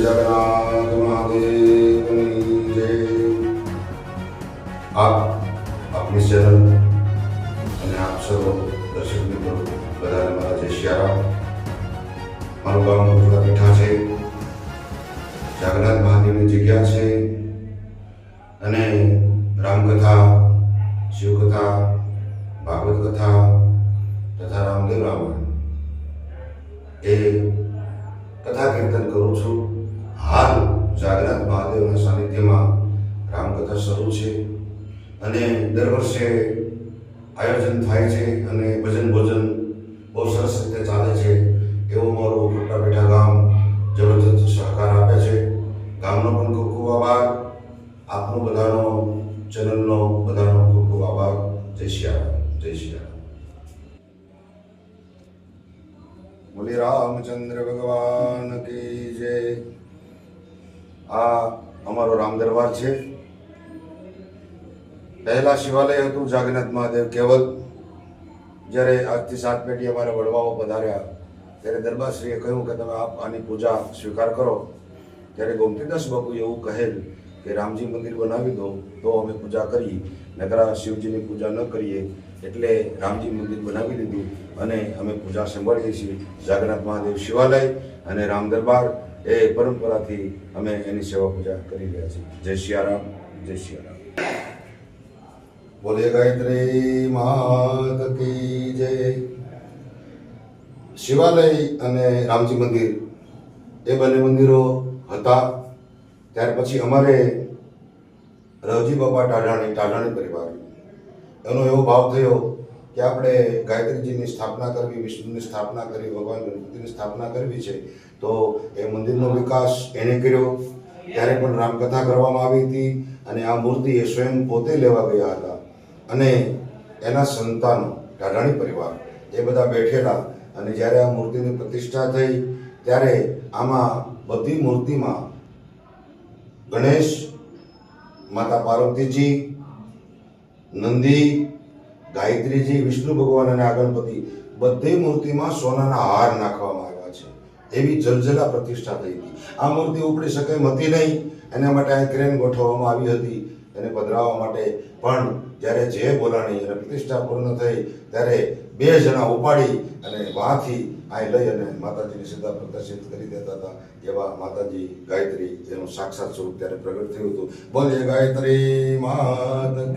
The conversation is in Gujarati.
જગન્નાથ મહાદેવની જય આપ આપની ચેનલ અને આપ સર્વ દર્શક મિત્રો બધાને મારા જય શિયારામ મારું ગામ મોટલા બેઠા છે જગન્નાથ મહાદેવની જગ્યા છે અને રામકથા શિવકથા ભાગવત કથા તથા રામદેવ રામાયણ મહાદેવના સાનિધ્યમાં રામકથા શરૂ છે અને દર વર્ષે આયોજન થાય છે અને ભજન ભોજન બહુ સરસ રીતે ચાલે છે એવું મારું મોટા બેઠા ગામ જબરજસ્ત સહકાર આપે છે. ગામનો પણ ખૂબ ખૂબ આભાર. આપનો બધાનો, ચેનલનો બધાનો ખૂબ ખૂબ આભાર. જય શ્રી જય શ્રી બોલી રામચંદ્ર ભગવાન આ અમારો રામ દરબાર છે. પહેલા શિવાલય હતું, જાગન્નાથ મહાદેવ કેવલ. જ્યારે આજથી સાત પેઢી અમારા વડવાઓ પધાર્યા, ત્યારે દરબારશ્રીએ કહ્યું કે તમે આપ આની પૂજા સ્વીકાર કરો. ત્યારે ગોમતીદાસ બાપુ એવું કહેલ કે રામજી મંદિર બનાવી દો, તો અમે પૂજા કરીએ. નકરા શિવજીની પૂજા ન કરીએ, એટલે રામજી મંદિર બનાવી દીધું અને અમે પૂજા સંભાળીએ છીએ. જાગન્નાથ મહાદેવ શિવાલય અને રામ દરબાર એ પરંપરાથી અમે એની સેવા પૂજા કરી રહ્યા છીએ. જય સિયારામ જય સિયારામ બોલે ગાયત્રી માત કી જય. શિવાલય અને રામજી મંદિર એ બંને મંદિરો હતા. ત્યાર પછી અમારે રવજી બાપા ટાઢાણી ટાઢાણી પરિવાર. એનો એવો ભાવ થયો કે આપણે ગાયત્રીજીની સ્થાપના કરવી, વિષ્ણુની સ્થાપના કરવી, ભગવાન ગણપતિની સ્થાપના કરવી છે, તો એ મંદિરનો વિકાસ એણે કર્યો. ત્યારે પણ રામકથા કરવામાં આવી હતી અને આ મૂર્તિ એ સ્વયં પોતે લેવા ગયા હતા. અને એના સંતાનો ઢાઢાણી પરિવાર, એ બધા બેઠેલા અને જ્યારે આ મૂર્તિની પ્રતિષ્ઠા થઈ, ત્યારે આમાં બધી મૂર્તિમાં ગણેશ, માતા પાર્વતીજી, નંદી ગાયત્રીજી, વિષ્ણુ ભગવાન અને આ ગણપતિ બધી મૂર્તિમાં સોનાના હાર નાખવામાં આવ્યા છે. એવી જલજલા પ્રતિષ્ઠા થઈ હતી. આ મૂર્તિ ઉપડી શકે હતી નહીં. એના માટે આ ક્રેન ગોઠવવામાં આવી હતી. એને પધરાવવા માટે પણ જ્યારે જે બોલાણી અને પ્રતિષ્ઠા પૂર્ણ થઈ ત્યારે બે જણા ઉપાડી અને વાથી આ લઈ અને માતાજીની સીધા પ્રદર્શિત કરી દેતા હતા. એવા માતાજી ગાયત્રી જેનું સાક્ષાત સ્વરૂપ ત્યારે પ્રગટ થયું હતું. બોલે ગાયત્રી માત